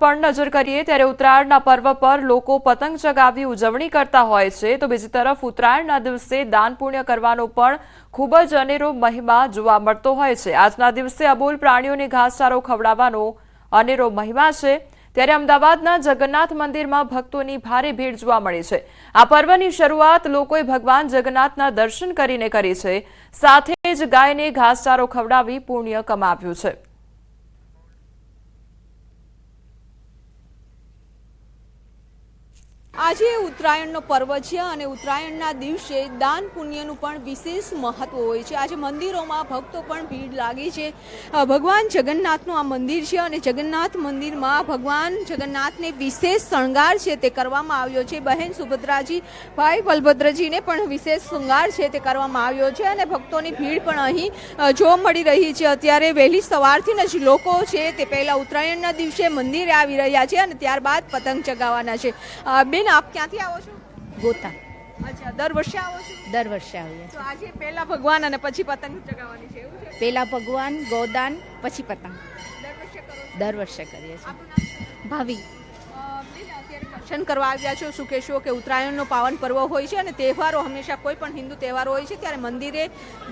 પણ નજર કરીએ ત્યારે ઉત્તરાયણના પર્વ પર લોકો પતંગ ચગાવી ઉજવણી કરતા હોય છે. તો બીજી તરફ ઉત્તરાયણના દિવસે દાન પુણ્ય કરવાનો પણ ખૂબ જ અનેરો મહિમા જોવા મળતો હોય છે. આજના દિવસે અબોલ પ્રાણીઓને ઘાસચારો ખવડાવવાનો અનેરો મહિમા છે. ત્યારે અમદાવાદના જગન્નાથ મંદિરમાં ભક્તોની ભારે ભીડ જોવા મળી છે. આ પર્વની શરૂઆત લોકોએ ભગવાન જગન્નાથના દર્શન કરીને કરી છે. સાથે જ ગાયને ઘાસચારો ખવડાવી પુણ્ય કમાવ્યું છે. આજે ઉત્તરાયણનો પર્વ છે અને ઉત્તરાયણના દિવસે દાન પુણ્યનું પણ વિશેષ મહત્વ હોય છે. આજે મંદિરોમાં ભક્તો પણ ભીડ લાગી છે. ભગવાન જગન્નાથનું આ મંદિર છે અને જગન્નાથ મંદિરમાં ભગવાન જગન્નાથને વિશેષ શણગાર છે તે કરવામાં આવ્યો છે. બહેન સુભદ્રાજી ભાઈ બલભદ્રજીને પણ વિશેષ શૃંગાર છે તે કરવામાં આવ્યો છે અને ભક્તોની ભીડ પણ અહીં જોવા મળી રહી છે. અત્યારે વહેલી સવારથી જ લોકો છે તે પહેલાં ઉત્તરાયણના દિવસે મંદિરે આવી રહ્યા છે અને ત્યારબાદ પતંગ ચગાવવાના છે. અ, બેન આપ ક્યાંથી આવો છો? ગોતા. અચ્છા દર વર્ષે આવો છો? દર વર્ષે આવીએ તો આજે પહેલા ભગવાન અને પછી પતંગ ચગાવવાની છે એવું છે? પહેલા ભગવાન ગોદાન પછી પતંગ. દર વર્ષે કરો દર વર્ષે કરીએ છીએ. ભાવી દર્શન કરવા આવ્યા છો શું કહેશો કે ઉત્તરાયણનો પાવન પર્વ હોય છે અને તહેવારો હંમેશા કોઈ પણ હિન્દુ તહેવારો હોય છે ત્યારે મંદિરે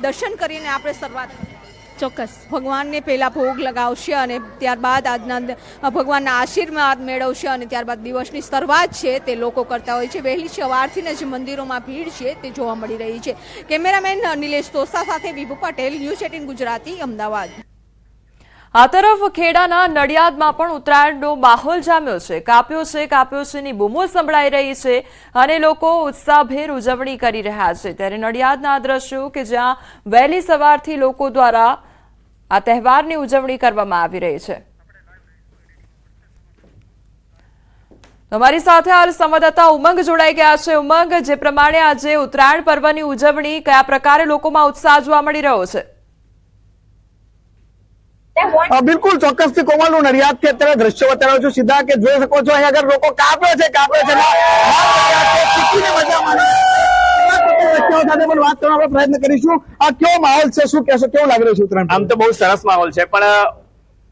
દર્શન કરીને આપણે શરૂઆત કરીએ. ચોક્કસ. ભગવાનને પહેલાં ભોગ લગાવશે અને ત્યારબાદ આજના ભગવાનના આશીર્વાદ મેળવશે અને ત્યારબાદ દિવસની શરૂઆત છે તે લોકો કરતા હોય છે. વહેલી સવારથી જ મંદિરોમાં ભીડ છે તે જોવા મળી રહી છે. કેમેરામેન નિલેશ તોસા સાથે વિભુ પટેલ, ન્યૂઝ એટીન ગુજરાતી, અમદાવાદ. આ તરફ ખેડાના નડિયાદમાં પણ ઉત્તરાયણનો માહોલ જામ્યો છે. કાપ્યો છે કાપ્યો છે ની બૂમો સંભળાઈ રહી છે અને લોકો ઉત્સાહભેર ઉજવણી કરી રહ્યા છે. ત્યારે નડિયાદના દ્રશ્યો કે જ્યાં વહેલી સવારથી લોકો દ્વારા આ તહેવારની ઉજવણી કરવામાં આવી રહી છે. અમારી સાથે હાલ સંવાદદાતા ઉમંગ જોડાઈ ગયા છે. ઉમંગ જે પ્રમાણે આજે ઉત્તરાયણ પર્વની ઉજવણી કયા પ્રકારે લોકોમાં ઉત્સાહ જોવા મળી રહ્યો છે? અ, બિલકુલ ચોક્કસથી કોમલનું નડિયાદથી અત્યારે દ્રશ્ય બતાવ્યો છું. સીધા કે જોઈ શકો છો અહીંયા આગળ લોકો કાપ્યો છે કાપ્યો છે. ને છે, મજા માણે આ કેવો માહોલ છે? શું કહેશો? કેવું લાગી છે બહુ સરસ માહોલ છે, પણ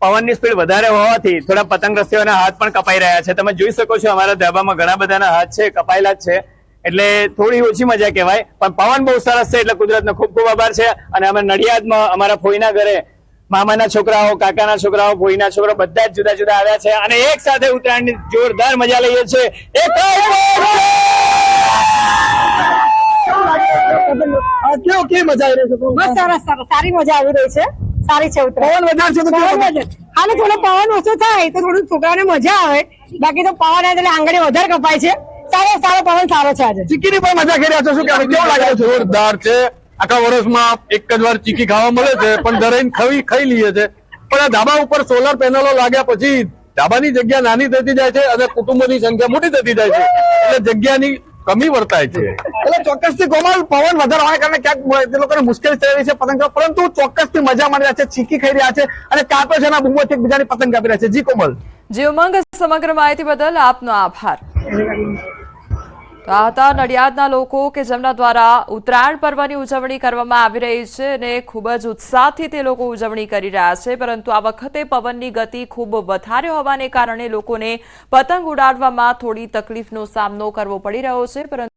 પવનની સ્પીડ વધારે હોવાથી થોડા પતંગ રસીઓના હાથ પણ કપાઈ રહ્યા છે. તમે જોઈ શકો છો અમારા ધાબામાં ઘણા બધાના હાથ છે, કપાયેલા જ છે. એટલે થોડી ઓછી મજા કહેવાય, પણ પવન બહુ સરસ છે એટલે કુદરતનો ખૂબ ખૂબ આભાર છે. અને અમે નડિયાદમાં, અમારા ફોઈના ઘરે, મામાના છોકરાઓ, કાકાના છોકરાઓ ફોઈના છોકરાઓ બધા જ જુદા જુદા આવ્યા છે અને એક સાથે ઉત્તરાયણની જોરદાર મજા લઈએ છીએ. કેવો કેવી મજા આવી રહી છે બસ સરસ સરસ. સારી મજા આવી રહી છે. સારી છે પવન વધારે છે તો કેવું પવન લાગે? વધે. હાલે થોડો પવન ઓછો થાય તો થોડું છોકરાને મજા આવે. બાકી તો પવન એટલે આંગળી વધારે કપાય છે. સારો સારો પવન સારો છે આજે. ચીકીની પણ મજા કરી રહ્યા છો? શું કહેવાય? કેવું લાગે? છે જોરદાર છે. આખા વર્ષમાં એક જ વાર ચીકી ખાવા મળે છે પણ દરેક ખવી ખાઈ લઈએ છે. પણ આ ધાબા ઉપર સોલર પેનલો લાગ્યા પછી ધાબાની જગ્યા નાની થતી જાય છે અને કુટુંબોની સંખ્યા મોટી થતી જાય છે. એટલે જગ્યાની કમી વર્તાય છે. એટલે ચોક્કસથી કોમલ પવન વધારે હોવાને કારણે ક્યાંક તે લોકોને મુશ્કેલી થઈ રહી છે પતંગ. પરંતુ ચોક્કસથી મજા માણી રહ્યા છે, ચીકી ખાઈ રહ્યા છે અને કાપ્યો છે બૂમોથી એકબીજાની પતંગ કાપી રહ્યા છે. જી કોમલ. જી, ઉમંગ સમગ્ર માહિતી બદલ આપનો આભાર. તો આ હતા નડિયાદના લોકો કે જેમના દ્વારા ઉત્તરાયણ પર્વની ઉજવણી કરવામાં આવી રહી છે અને ખૂબ જ ઉત્સાહથી તે લોકો ઉજવણી કરી રહ્યા છે, પરંતુ આ વખતે પવનની ગતિ ખૂબ વધારે હોવાને કારણે લોકોને પતંગ ઉડાડવામાં થોડી તકલીફનો સામનો કરવો પડી રહ્યો છે, પરંતુ